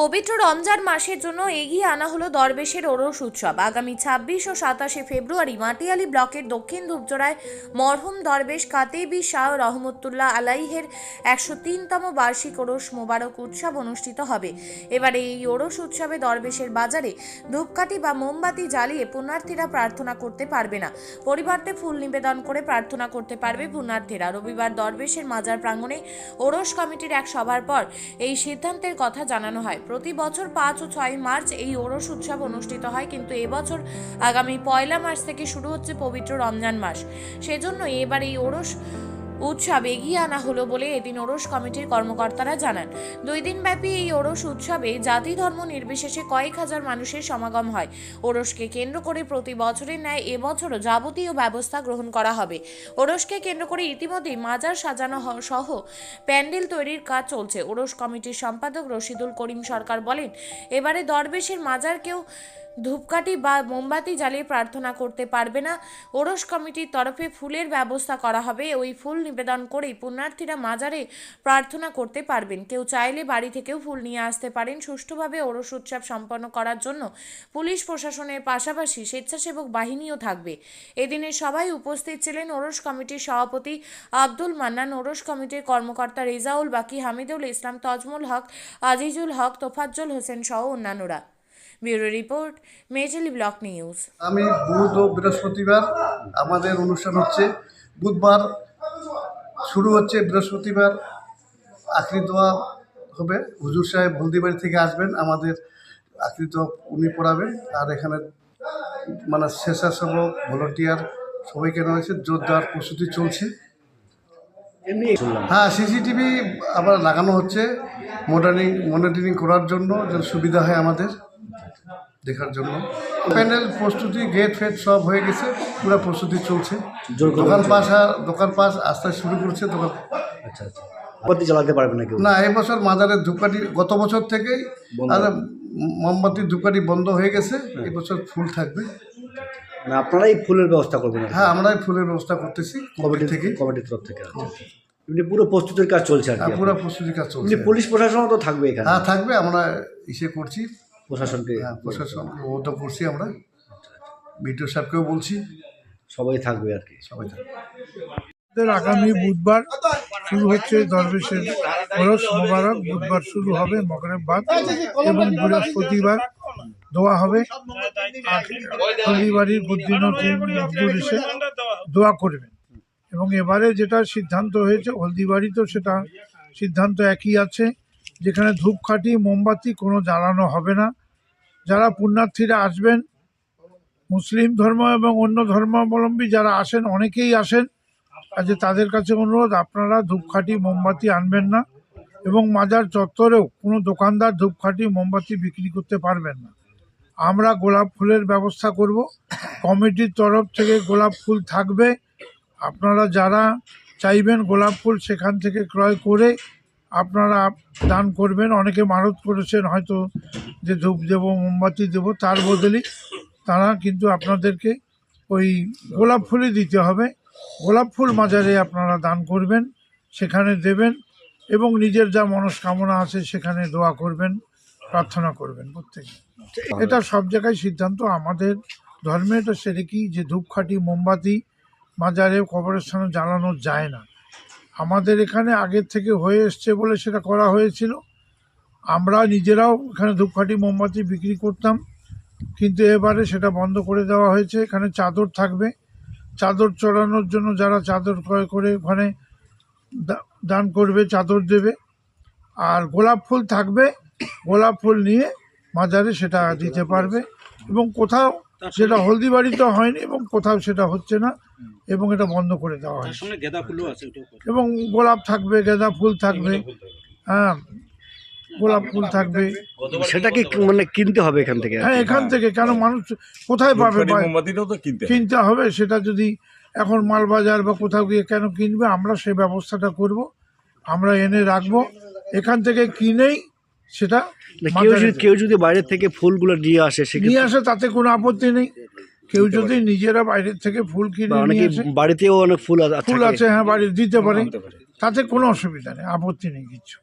পবিত্র রমজান মাসের জন্য এগিয়ে আনা হলো দরবেশের ওরস উৎসব। আগামী ছাব্বিশ ও সাতাশে ফেব্রুয়ারি মাটিয়ালি ব্লকের দক্ষিণ ধূপজোড়ায় মরহুম দরবেশ কাতেবি শাহ রহমতুল্লাহ আলাইহের একশো তিনতম বার্ষিক ওরস মোবারক উৎসব অনুষ্ঠিত হবে। এবারে এই ওরস উৎসবে দরবেশের বাজারে ধূপকাঠি বা মোমবাতি জ্বালিয়ে পুণ্যার্থীরা প্রার্থনা করতে পারবে না। পরিবর্তে ফুল নিবেদন করে প্রার্থনা করতে পারবে পুণ্যার্থীরা। রবিবার দরবেশের মাজার প্রাঙ্গণে ওরস কমিটির এক সভার পর এই সিদ্ধান্তের কথা জানানো হয়। প্রতি বছর পাঁচ ও ছয় মার্চ এই ওরস উৎসব অনুষ্ঠিত হয়, কিন্তু এবছর আগামী পয়লা মার্চ থেকে শুরু হচ্ছে পবিত্র রমজান মাস। সেজন্য এবার এই ওরস উৎসব এগিয়ে আনা হলো বলে এদিন ওরস কমিটির কর্মকর্তারা জানান। দুই দিন ব্যাপী এই ওরস উৎসবে জাতি ধর্ম নির্বিশেষে কয়েক হাজার মানুষের সমাগম হয়। ওরসকে কেন্দ্র করে প্রতি বছরের ন্যায় এবছরও যাবতীয় ব্যবস্থা গ্রহণ করা হবে। ওরসকে কেন্দ্র করে ইতিমধ্যেই মাজার সাজানো সহ প্যান্ডেল তৈরির কাজ চলছে। ওরস কমিটির সম্পাদক রশিদুল করিম সরকার বলেন, এবারে দরবেশের মাজারকেও ধূপকাঠি বা মোমবাতি জ্বালিয়ে প্রার্থনা করতে পারবে না। ওরস কমিটির তরফে ফুলের ব্যবস্থা করা হবে। ওই ফুল নিবেদন করেই পুণ্যার্থীরা মাজারে প্রার্থনা করতে পারবেন। কেউ চাইলে বাড়ি থেকেও ফুল নিয়ে আসতে পারেন। সুষ্ঠুভাবে ওরস উৎসব সম্পন্ন করার জন্য পুলিশ প্রশাসনের পাশাপাশি স্বেচ্ছাসেবক বাহিনীও থাকবে। এদিনে সবাই উপস্থিত ছিলেন ওরস কমিটির সভাপতি আব্দুল মান্নান, ওরস কমিটির কর্মকর্তা রেজাউল বাকি, হামিদুল ইসলাম, তজমুল হক, আজিজুল হক, তোফাজ্জল হোসেন সহ অন্যান্যরা। ব্যুরো রিপোর্ট মেজেলি ব্লক নিউজ। আমি বুধ ও বৃহস্পতিবার, আমাদের অনুষ্ঠান হচ্ছে, বুধবার শুরু হচ্ছে, বৃহস্পতিবার আখরি দোয়া হবে। হুজুর সাহেব হলদিবাড়ি থেকে আসবেন, আমাদের আখরি দোয়া উনি পড়াবেন। আর এখানে মানে স্বেচ্ছাসেবক, ভলেন্টিয়ার হয়েছে, জোরদার প্রস্তুতি চলছে। হ্যাঁ সিসিটিভি আবার লাগানো হচ্ছে, মডার্নিং, মনিটরিং করার জন্য সুবিধা হয় আমাদের। দেখার জন্য। প্যান্ডেল প্রস্তুতি গেট ফেট সব হয়ে গেছে পুরো প্রস্তুতি চলছে। দোকান পাশ আর দোকান পাশ আস্তে শুরু করছে দোকান আচ্ছা আচ্ছা। মোমবাতি জ্বালাতে পারবে না কেউ? না এবছর মাজারের ধূপকাঠি গত বছর থেকেই আর মোমবাতির ধূপকাঠি বন্ধ হয়ে গেছে এবছর ফুল থাকবে। না আপনারাই ফুলের ব্যবস্থা করবেন হ্যাঁ আমরাই ফুলের ব্যবস্থা করতেছি কমিটি কমিটি থেকে। কমিটির তরফ থেকে আচ্ছা, আচ্ছা। এমনি পুরো প্রস্তুতির কাজ চলছে আর হ্যাঁ, পুরো প্রস্তুতির কাজ চলছে। পুলিশ প্রশাসনও তো থাকবে এখানে? হ্যাঁ থাকবে আমরা ইসে করছি। প্রশাসনকে হ্যাঁ প্রশাসন ও তো করছি আমরা। বিডিও সাহেবকেও বলছি। সবাই থাকবে আর কি। সবাই থাকবে। আগামী বুধবার শুরু হচ্ছে দরবেশের ওরস মোবারক। বুধবার শুরু হবে মগরের বাদ এবং বৃহস্পতিবার দোয়া হবে। আর হলিবাড়ির বুদ্ধিনদ্দিন আব্দুল এসে দোয়া করবেন। এবং এবারে যেটা সিদ্ধান্ত হয়েছে হলদিবাড়ি তো সেটা সিদ্ধান্ত একই আছে। যেখানে ধূপকাঠি, মোমবাতি কোনো জ্বালানো হবে না। যারা পুণ্যার্থীরা আসবেন, মুসলিম ধর্ম এবং অন্য ধর্মাবলম্বী যারা আসেন, অনেকেই আসেন। কাজে তাদের কাছে অনুরোধ, আপনারা ধূপকাঠি, মোমবাতি আনবেন না এবং মাজার চত্বরেও কোনো দোকানদার ধূপকাঠি, মোমবাতি বিক্রি করতে পারবেন না। আমরা গোলাপ ফুলের ব্যবস্থা করব। কমিটির তরফ থেকে গোলাপ ফুল থাকবে। আপনারা যারা চাইবেন গোলাপ ফুল সেখান থেকে ক্রয় করে আপনারা দান করবেন, অনেকে মানত করেছেন, হয়তো যে ধূপ দেবো, মোমবাতি দেবো, তার বদলে তারা কিন্তু আপনাদেরকে ওই গোলাপ ফুলই দিতে হবে। গোলাপ ফুল মাজারে আপনারা দান করবেন, সেখানে দেবেন এবং নিজের যা মনস্কামনা আছে সেখানে দোয়া করবেন, প্রার্থনা করবেন প্রত্যেকে। এটা সব জায়গায় সিদ্ধান্ত আমাদের ধর্মে, এটা সেটা কি যে ধূপকাঠি, মোমবাতি মাজারে কবরস্থানে জ্বালানো যায় না। আমাদের এখানে আগের থেকে হয়ে এসছে বলে সেটা করা হয়েছিল। আমরা নিজেরাও এখানে ধূপকাঠি, মোমবাতি বিক্রি করতাম, কিন্তু এবারে সেটা বন্ধ করে দেওয়া হয়েছে। এখানে চাদর থাকবে। চাদর চড়ানোর জন্য যারা চাদর ক্রয় করে ওখানে দান করবে, চাদর দেবে। আর গোলাপ ফুল থাকবে। গোলাপ ফুল নিয়ে মাজারে সেটা দিতে পারবে। এবং কোথাও সেটা হলদিবাড়িতে হয়নি এবং কোথাও সেটা হচ্ছে না এবং এটা বন্ধ করে দেওয়া হয় গেঁদা ফুলও আছে এবং গোলাপ থাকবে গাঁদা ফুল থাকবে। হ্যাঁ গোলাপ ফুল থাকবে। সেটা কি মানে কিনতে হবে এখান থেকে? হ্যাঁ এখান থেকে কেন মানুষ কোথায় পাবে? কিনতে হবে। সেটা যদি এখন মালবাজার বা কোথাও গিয়ে কেন কিনবে আমরা সেই ব্যবস্থাটা করব আমরা এনে রাখব। এখান থেকে কিনেই সেটা কেউ যদি কেউ যদি বাইরে থেকে ফুলগুলো নিয়ে আসে নিয়ে আসে তাতে কোনো আপত্তি নেই। কেউ যদি নিজেরা বাইরের থেকে ফুল কিনে নিয়ে আসে বাড়িতেও অনেক ফুল আছে ফুল আছে হ্যাঁ বাড়ি দিতে পারে। তাতে কোনো অসুবিধা নেই আপত্তি নেই কিছু।